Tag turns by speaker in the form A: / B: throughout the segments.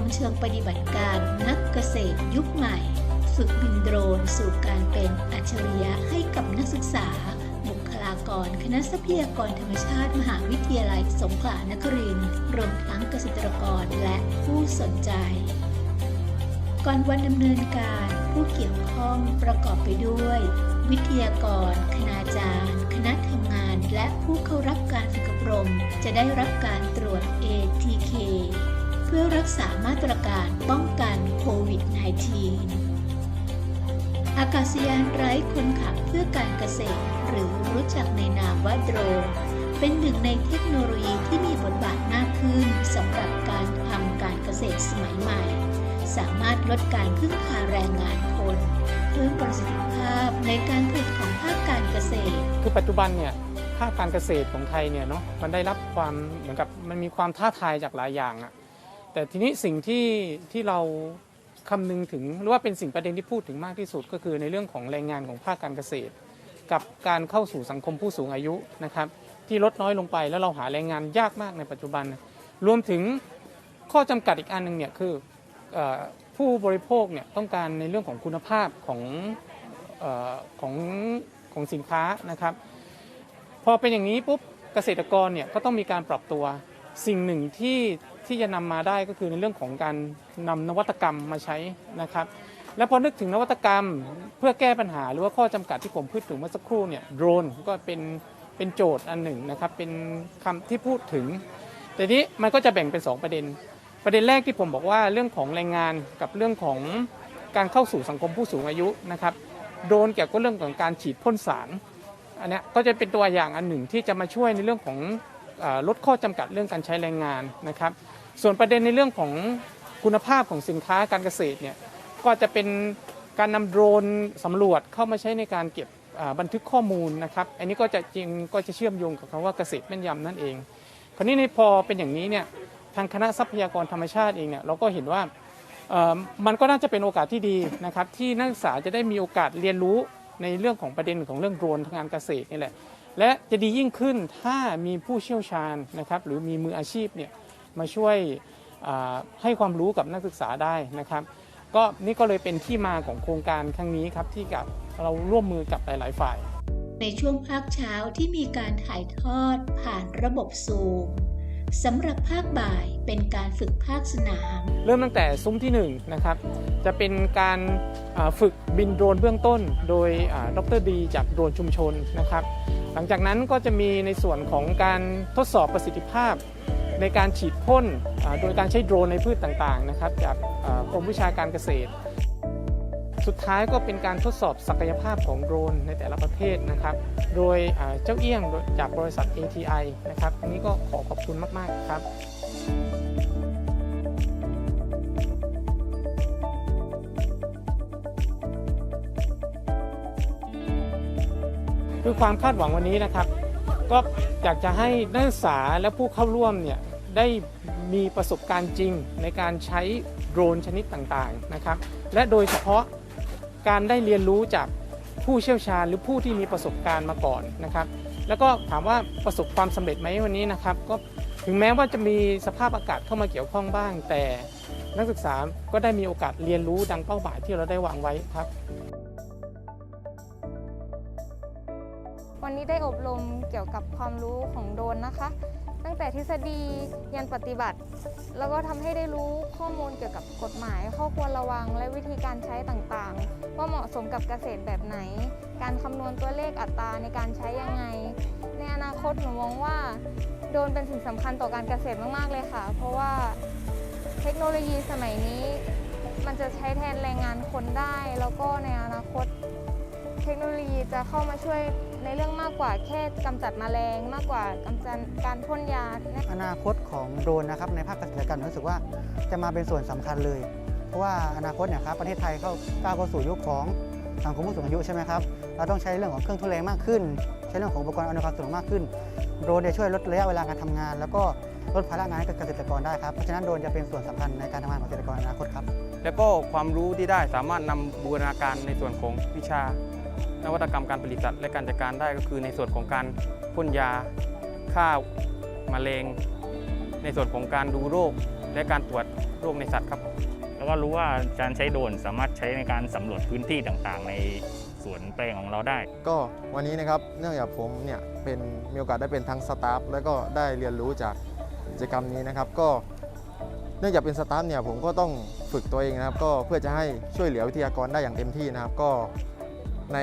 A: มเชิงปฏิบัติการนักเกษตรยุคใหม่ ฝึกบินโดรนสู่การเป็นอัจฉริยะให้กับนักศึกษา บุคลากร คณะทรัพยากรธรรมชาติ มหาวิทยาลัยสงขลานครินทร์รวมทั้งเกษตรกรและผู้สนใจ ก่อนวันดำเนินการผู้เกี่ยวข้องประกอบไปด้วย วิทยากร คณาจารย์ คณะทำงาน และผู้เข้ารับการฝึกอบรม จะได้รับการตรวจ ATK เพื่อรักษามาตรการป้องกันโควิด -19 อากาศยานไร้คนขับเพื่อการเกษตร หรือรู้จักในนามว่าโดรนเป็นหนึ่งในเทคโนโลยีที่มีบทบาทมากขึ้นสำหรับการทำการเกษตรสมัยใหม่ สามารถลดการพึ่งพาแรงงานคนเพิ่มประสิทธิภาพในการผลิตของภาคการเกษตร
B: คือปัจจุบันเนี่ยภาคการเกษตรของไทยเนี่ยเนาะมันได้รับความเหมือนกับมันมีความท้าทายจากหลายอย่างอะ แต่ทีนี้สิ่งที่ที่เราคำนึงถึงหรือว่าเป็นสิ่งประเด็นที่พูดถึงมากที่สุด ก็คือในเรื่องของแรงงานของภาคการเกษตร กับการเข้าสู่สังคมผู้สูงอายุนะครับที่ลดน้อยลงไปแล้วเราหาแรงงานยากมากในปัจจุบัน รวมถึงข้อจำกัดอีกอันหนึ่งเนี่ยคืออผู้บริโภคเนี่ยต้องการในเรื่องของคุณภาพของอของของสินค้านะครับ พอเป็นอย่างนี้ปุ๊บเกษตรกรเนี่ยก็ต้องมีการปรับตัวสิ่งหนึ่งที่ ที่จะนำมาได้ก็คือในเรื่องของการนำนวัตกรรมมาใช้นะครับ และพอนึกถึงนวัตกรรมเพื่อแก้ปัญหาหรือว่าข้อจำกัดที่ผมพูดถึงเมื่อสักครู่เนี่ยโดรนก็เป็นเป็นโจทย์อันหนึ่งนะครับ เป็นคำที่พูดถึง แต่นี้มันก็จะแบ่งเป็น 2 ประเด็น ประเด็นแรกที่ผมบอกว่าเรื่องของแรงงานกับเรื่องของการเข้าสู่สังคมผู้สูงอายุนะครับโดรนเกี่ยวกับเรื่องของการฉีดพ่นสารอันนี้ก็จะเป็นตัวอย่างอันหนึ่งที่จะมาช่วยในเรื่องของอลดข้อจำกัดเรื่องการใช้แรงงานนะครับ ส่วนประเด็นในเรื่องของคุณภาพของสินค้าการเกษตรเนี่ยก็จะเป็นการนำโดรนสำรวจเข้ามาใช้ในการเก็บบันทึกข้อมูลนะครับอันนี้ก็จะจริงก็จะเชื่อมโยงกับคำว่าเกษตรแม่นยำนั่นเอง คราวนี้ในพอเป็นอย่างนี้เนี่ยทางคณะทรัพยากรธรรมชาติเองเนี่ยเราก็เห็นว่ามันก็น่าจะเป็นโอกาสที่ดีนะครับที่นักศึกษาจะได้มีโอกาสเรียนรู้ในเรื่องของประเด็นของเรื่องโดรนทางการเกษตรนี่แหละและจะดียิ่งขึ้นถ้ามีผู้เชี่ยวชาญนะครับหรือมีมืออาชีพเนี่ย มาช่วยอ่าให้ความรู้กับนักศึกษาได้นะครับ ก็นี่ก็เลยเป็นที่มาของโครงการครั้งนี้ครับที่กับเราร่วมมือกับหลาย ๆ ฝ่าย
A: ในช่วงภาคเช้าที่มีการถ่ายทอดผ่านระบบซูมสำหรับภาคบ่ายเป็นการฝึกภาคสนาม
B: เริ่มตั้งแต่ซุ้มที่1นะครับ จะเป็นการอ่าฝึกบินโดรนเบื้องต้น โดยอ่าดรดีจากโดรนชุมชนนะครับ หลังจากนั้นก็จะมีในส่วนของการทดสอบประสิทธิภาพ ในการฉีดพ่นโดยการใช้โดรนในพืชต่างๆนะครับจากกรมวิชาการเกษตร สุดท้ายก็เป็นการทดสอบศักยภาพของโดรนในแต่ละประเภทนะครับ โดยเจ้าเอี้ยงจากบริษัท ATI นะครับอันนี้ก็ขอขอบคุณมากๆครับคือความคาดหวังวันนี้นะครับ ก็อยากจะให้นักศึกษาและผู้เข้าร่วมเนี่ยได้มีประสบการณ์จริงในการใช้โดรนชนิดต่างๆนะครับ และโดยเฉพาะการได้เรียนรู้จากผู้เชี่ยวชาญหรือผู้ที่มีประสบการณ์มาก่อนนะครับ แล้วก็ถามว่าประสบความสำเร็จไหมวันนี้นะครับก็ถึงแม้ว่าจะมีสภาพอากาศเข้ามาเกี่ยวข้องบ้าง แต่นักศึกษาก็ได้มีโอกาสเรียนรู้ดังเป้าหมายที่เราได้วางไว้ครับ
C: วันนี้ได้อบรมเกี่ยวกับความรู้ของโดนนะคะ ตั้งแต่ทฤษฎียันปฏิบัติ แล้วก็ทำให้ได้รู้ข้อมูลเกี่ยวกับกฎหมาย ข้อควรระวังและวิธีการใช้ต่างๆ ว่าเหมาะสมกับเกษตรแบบไหน การคำนวณตัวเลขอัตราในการใช้ยังไง ในอนาคตหนูมองว่า โดนเป็นสิ่งสำคัญต่อการเกษตรมากๆเลยค่ะ เพราะว่าเทคโนโลยีสมัยนี้มันจะใช้แทนแรงงานคนได้ แล้วก็ในอนาคต เทคโนโลยีจะเข้ามาช่วยในเรื่องมากกว่าแค่กำจัดแมลงมากกว่ากำจัดการพ่นยา
D: อนาคตของโดรนนะครับในภาคเกษตรกรรมรู้สึกว่าจะมาเป็นส่วนสำคัญเลย เพราะว่าอนาคตเนี่ยครับประเทศไทยเข้าก้าวเข้าสู่ยุคของสังคมผู้สูงอายุใช่ไหมครับเราต้องใช้เรื่องของเครื่องทุนแรงมากขึ้น ใช้เรื่องของอุปกรณ์อำนวยความสะดวกมากขึ้น โดรนจะช่วยลดระยะเวลาการทำงาน แล้วก็ลดภาระงานให้กับเกษตรกรได้ครับเพราะฉะนั้นโดรนจะเป็นส่วนสำคัญในการทำงานของเกษตรกรในอนาคตครับ
E: แล้วก็ความรู้ที่ได้สามารถนำบูรณาการในส่วนของวิชา นวัตกรรมการผลิตสัตว์และการจัดการได้ก็คือในส่วนของการพ่นยาฆ่าแมลงในส่วนของการดูโรคและการตรวจโรคในสัตว์ครับ
F: เราแล้วก็รู้ว่าการใช้โดรนสามารถใช้ในการสำรวจพื้นที่ต่างๆ ในสวนแปลงของเราได้
G: ก็วันนี้นะครับเนื่องจากผมเนี่ยเป็นมีโอกาสได้เป็นทั้งสตาฟแล้วก็ได้เรียนรู้จากกิจกรรมนี้นะครับก็เนื่องจากเป็นสตาฟเนี่ยผมก็ต้องฝึกตัวเองนะครับ ก็เพื่อจะให้ช่วยเหลือวิทยากรได้อย่างเต็มที่นะครับ ก็ ใน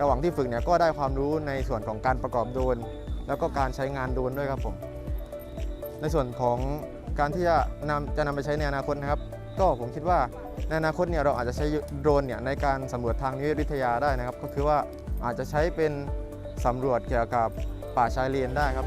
G: ระหว่างที่ฝึกเนี่ยก็ได้ความรู้ในส่วนของการประกอบโดรนแล้วก็การใช้งานโดรนด้วยครับผม ในส่วนของการที่จะนำจะนำไปใช้ในอนาคตนะครับ ก็ผมคิดว่าในอนาคตเนี่ยเราอาจจะใช้โดรนเนี่ยในการสำรวจทางนิเวศวิทยาได้นะครับ ก็คือว่าอาจจะใช้เป็นสำรวจเกี่ยวกับป่าชายเลนได้ครับ